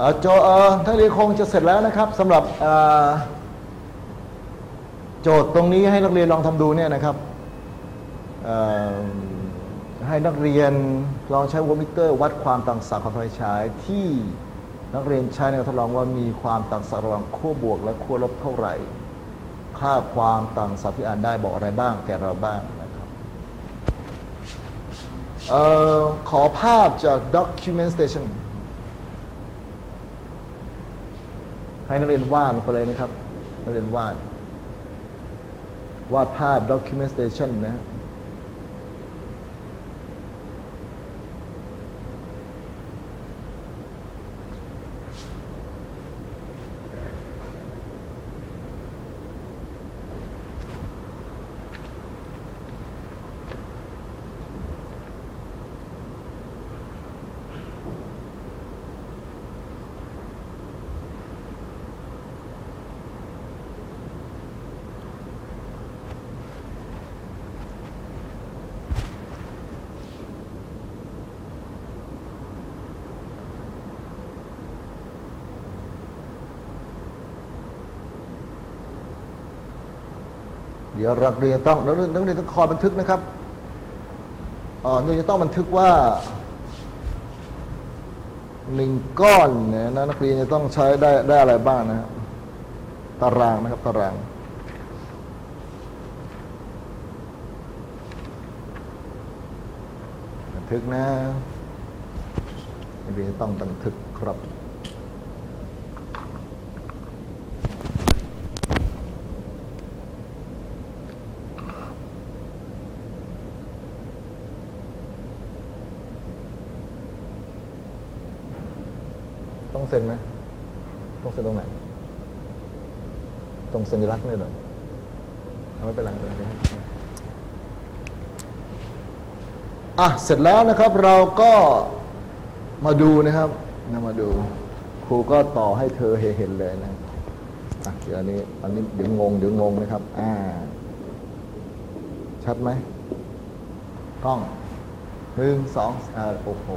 อ่อโจเออท่านเรียนคงจะเสร็จแล้วนะครับสำหรับโจทย์ตรงนี้ให้นักเรียนลองทำดูเนี่ยนะครับให้นักเรียนลองใช้วอมิเตอร์ วัดความต่างศักย์ของไฟฉายที่นักเรียนใช้ในการทดลองว่ามีความต่างศักย์ระหว่างขั้วบวก และขั้วลบเท่าไหร่ ค่าความต่างศักย์ที่อ่านได้บอกอะไรบ้างแก่เราบ้างนะครับออขอภาพจาก document station ให้นักเรียนวาดไปเลยนะครับ นักเรียนวาด วาดภาพ documentation นะ เดี๋ยวนักเรียนต้องนักเรียนนักเรียนต้องคอยบันทึกนะครับเอ่อนักเรียนจะต้องบันทึกว่าหนึ่งก้อนเนี่ยนะนักเรียนจะต้องใช้ได้ได้อะไรบ้างนะฮะตารางนะครับตารางบันทึกนะนักเรียนต้องบันทึกครับ ต้องเซ็นไหมต้องเซ็นตรงไหน ตรงสัญลักษณ์นี่หรอเอาไม่เป็นไรไม่เป็นไรอะเสร็จแล้วนะครับ เราก็มาดูนะครับนมาดู ครูก็ต่อให้เธอเห็นเลยนะอะเดี๋ยวนนี้อันนี้เดี๋ยวงงเดี๋ยวงงนะครับ อ่า ชัดไหมกล้องหนึ่งสองอ่าโอ้โห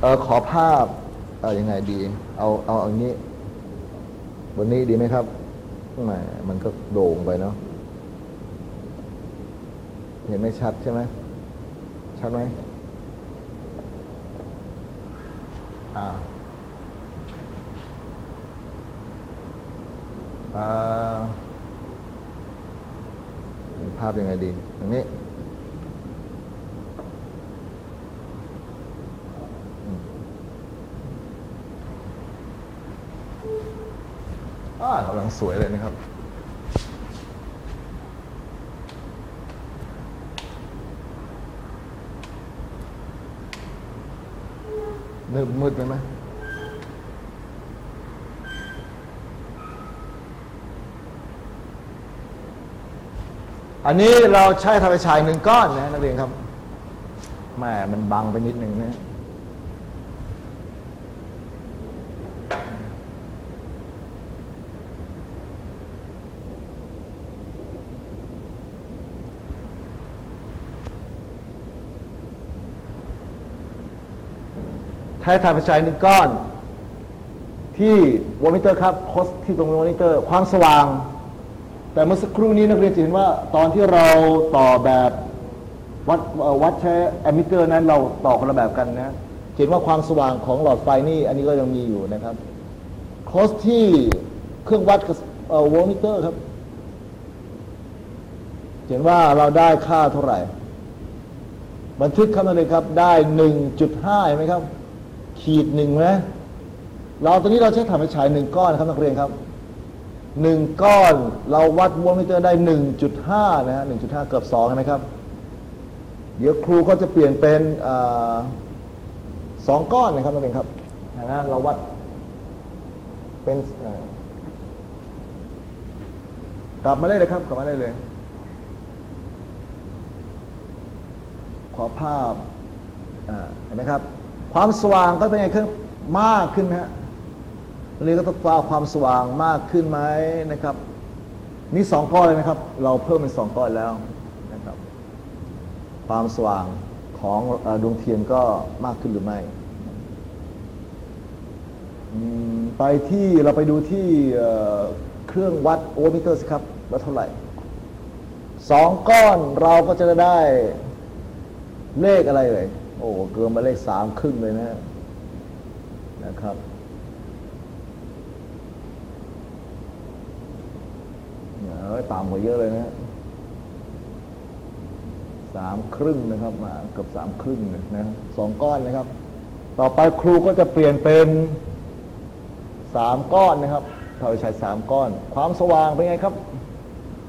เออขอภาพ เออยังไงดี เอาเอาอย่างนี้บนนี้ดีไหมครับแหมมันก็โด่งไปเนาะเห็นไม่ชัดใช่ไหมชัดไหมอ่าอ่าภาพยังไงดีอย่างนี้ อ่ากำลังสวยเลยนะครับมืดมืดไปไหมอันนี้เราใช้ทำไปฉายหนึ่งก้อนนะนักเรียนครับแม่มันบังไปนิดหนึ่งนะ ใช้ถ่านไฟฉายหนึ่งก้อน ที่วอนิเตอร์ครับโคสที่ตรงวอนิเตอร์ ความสว่าง แต่เมื่อสักครู่นี้นักเรียนจะเห็นว่าตอนที่เราต่อแบบวัดวัดใช้แอมมิเตอร์นั้นเราต่อคนละแบบกันนะเห็นว่าความสว่างของหลอดไฟนี่อันนี้ก็ยังมีอยู่นะครับโคสที่เครื่องวัดวอนิเตอร์ครับเห็นว่าเราได้ค่าเท่าไหร่ บันทึกครับนักเรียครับ ได้1.5เห็นไหมครับ ขีดหนึ่งนะเราตอนนี้เราใช้ถ่านไฟฉายหนึ่งก้อนครับนักเรียนครับหนึ่งก้อนเราวัดวอลมิเตอร์ได้หนึ่งจุดห้านะฮะหนึ่งจุดห้าเกือบสองนะครับ เดี๋ยวครูเขาจะเปลี่ยนเป็นอสองก้อนนะครับนักเรียนครับนะเราวัดเป็นกลับมาได้เลยครับกลับมาได้เลย ขอภาพอ่าเห็นไหมครับ ความสว่างก็เป็นไงขึ้นมากขึ้นไหมฮะเรียก็ต้องว่าความสว่างมากขึ้นไหมนะครับ นี่สองก้อนเลยนะครับ เราเพิ่มเป็นสองก้อนแล้วนะครับ ความสว่างของดวงเทียนก็มากขึ้นหรือไม่ไปที่เราไปดูที่เครื่องวัดโอห์มมิเตอร์สิครับว่าเท่าไหร่สองก้อนเราก็จะได้เลขอะไรเลย โอ้เกินมาเลขสามครึ่งเลยนะนะครับ เอ้ยต่ำกว่าเยอะเลยนะสามครึ่งนะครับมาเกือบสามครึ่งเลยนะสองก้อนนะครับ ต่อไปครูก็จะเปลี่ยนเป็นสามก้อนนะครับเราใช้สามก้อน ความสว่างเป็นไงครับ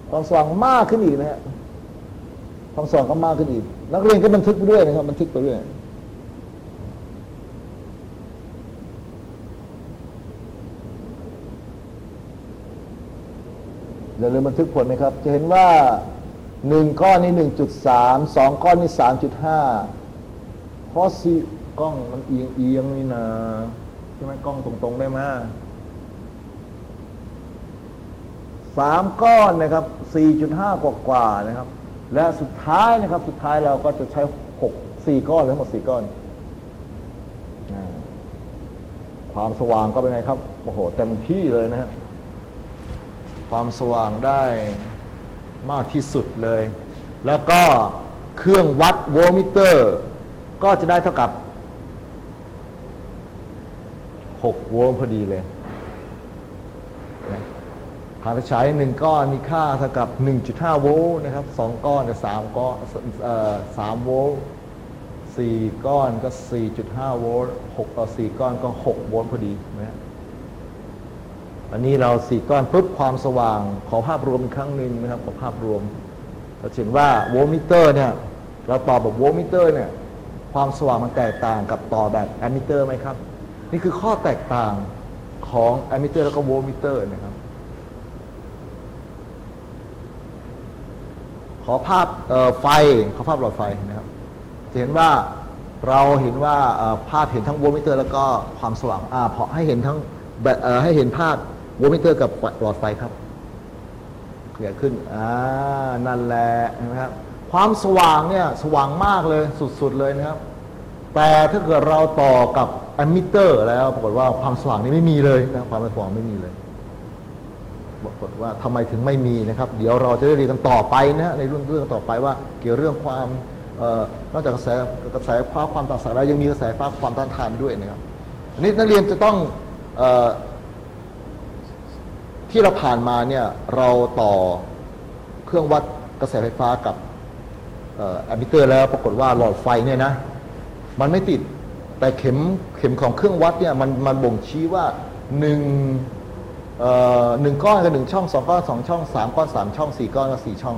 ความสว่างมากขึ้นอีกนะฮะความสว่างก็มากขึ้นอีก นักเรียนก็บันทึกไปด้วยนะครับ บันทึกไปด้วยอย่าลืมบันทึกผลนะครับ จะเห็นว่าหนึ่งก้อนนี่หนึ่งจุดสามสองก้อนนี่สามจุดห้าเพราะสีกล้องมันเอียงเอียงนี่นะใช่ไหมกล้องตรงๆได้ไหมสามก้อนนะครับสี่จุดห้ากว่ากว่านะครับ และสุดท้ายนะครับ สุดท้ายเราก็จะใช้หกสี่ก้อนทั้งหมดสี่ก้อน ความสว่างก็เป็นไงครับ โอ้โหเต็มที่เลยนะฮะความสว่างได้มากที่สุดเลย แล้วก็เครื่องวัดโวลต์มิเตอร์ ก็จะได้เท่ากับ 6 โวลต์พอดีเลย ผ่านไปฉายหนึ่งก้อนมีค่าเท่ากับ 1.5 โวลต์นะครับสองก้อนกับสามก้อนเอ่อสามโวลต์สี่ก้อนก็ 4.5 โวลต์หกต่อสี่ก้อนก็ 6 โวลต์พอดีนะฮะอันนี้เราสี่ก้อนปุ๊บความสว่างขอภาพรวมอีกครั้งหนึ่งนะครับขอภาพรวมเราจะเห็นว่าโวลต์มิเตอร์เนี่ยเราต่อแบบโวลต์มิเตอร์เนี่ยความสว่างมันแตกต่างกับต่อแบบแอมมิเตอร์ไหมครับ นี่คือข้อแตกต่างของแอมมิเตอร์แล้วก็โวลต์มิเตอร์นะครับ ขอภาพไฟขอภาพหลอดไฟนะครับจะเห็นว่าเราเห็นว่าภาพเห็นทั้งโวลต์มิเตอร์ แล้วก็ความสว่างอ่าพอให้เห็นทั้งให้เห็นภาพโวลต์มิเตอร์ กับหลอดไฟครับเคลียขึ้นอ่านั่นแหละนไหมครับ ความสว่างเนี่ยสว่างมากเลยสุดๆเลยนะครับ แต่ถ้าเกิดเราต่อกับแอมมิเตอร์ แล้วปรากฏว่าความสว่างนี้ไม่มีเลยนะความสว่างไม่มีเลย ปรากฏว่าทำไมถึงไม่มีนะครับ เดี๋ยวเราจะได้เรียนกันต่อไปนะฮะในเรื่องเรื่องต่อไปว่าเกี่ยวเรื่องความออนอกจากกระแสกระแสฟ้าความต่างสายแล้วยังมีกระแสฟ้าความต้านทานด้วยนะครับอันนี้นักเรียนจะต้องออที่เราผ่านมาเนี่ยเราต่อเครื่องวัดกระแสไฟฟ้ากับแอมมิเตอร์แล้วปรากฏว่าหลอดไฟเนี่ยนะมันไม่ติดแต่เข็มเข็มของเครื่องวัดเนี่ยมันมันบ่งชี้ว่าหนึ่ง หนึ่งก้อนกับหนึ่งช่องสองก้อนสองช่องสามก้อนสามช่องสี่ก้อนก็สี่ช่อง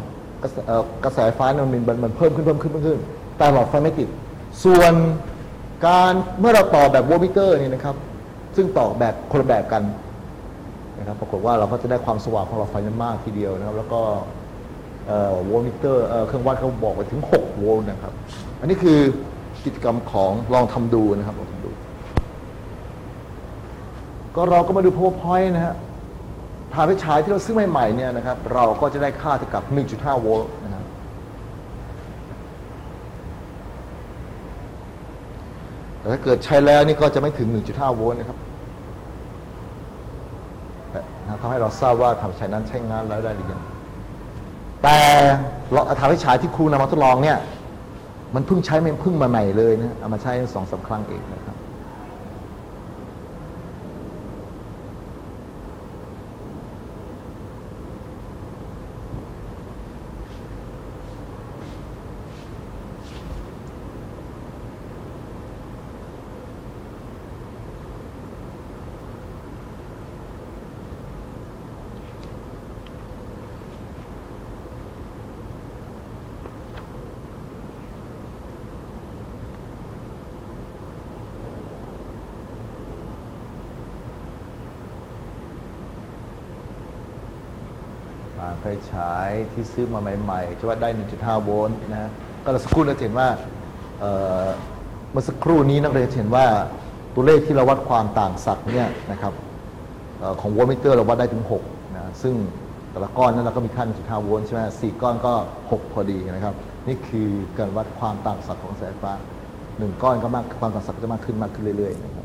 กระแสไฟมันมันมันมันเพิ่มขึ้นเพิ่มขึ้นเพิ่มขึ้น แต่หลอดไฟไม่ติด ส่วนการเมื่อเราต่อแบบโวลต์มิเตอร์นี่นะครับ ซึ่งต่อแบบคนละแบบกันนะครับปรากฏว่าเราก็จะได้ความสว่างของหลอดไฟนั้นมากทีเดียวนะครับ แล้วก็เอ่อโวลต์มิเตอร์เครื่องวัดเขาบอกไปถึง 6 โวลต์นะครับ อันนี้คือกิจกรรมของลองทำดูนะครับ ก็เราก็มาดู powerpoint นะฮะผ่านไปฉายที่เราซื้อใหม่ๆเนี่ยนะครับ เราก็จะได้ค่าเท่ากับ 1.5 โวลต์นะครับแต่ถ้าเกิดใช้แล้วนี่ก็จะไม่ถึง 1.5 โวลต์นะครับทำให้เราทราบว่าทำใช้นั้นใช้งานแล้วได้หรือยัง แต่เราทำให้ฉายที่ครูนำมาทดลองเนี่ย มันเพิ่งใช้มันเพิ่งมาใหม่เลยนะ เอามาใช้สองสามครั้งเองนะครับ ไฟฉายที่ซื้อมาใหม่ๆจะว่าได้ 1.5 โวลต์นะฮะก็สักครู่เราเห็นว่าเมื่อสักครู่นี้นักเรียนเห็นว่าตัวเลขที่เราวัดความต่างศักย์เนี่ยนะครับออของโวลต์มิเตอร์เราวัดได้ถึง6นะซึ่งแต่ละก้อนนั้นเราก็มีค่า 1.5 โวลต์ใช่ไหมสี่ก้อนก็ 6 พอดีนะครับ นี่คือการวัดความต่างศักย์ของแสไฟฟ้าหนึ่งก้อนก็มากความต่างศักย์ก็จะมากขึ้นมากขึ้นเรื่อยๆนะครับ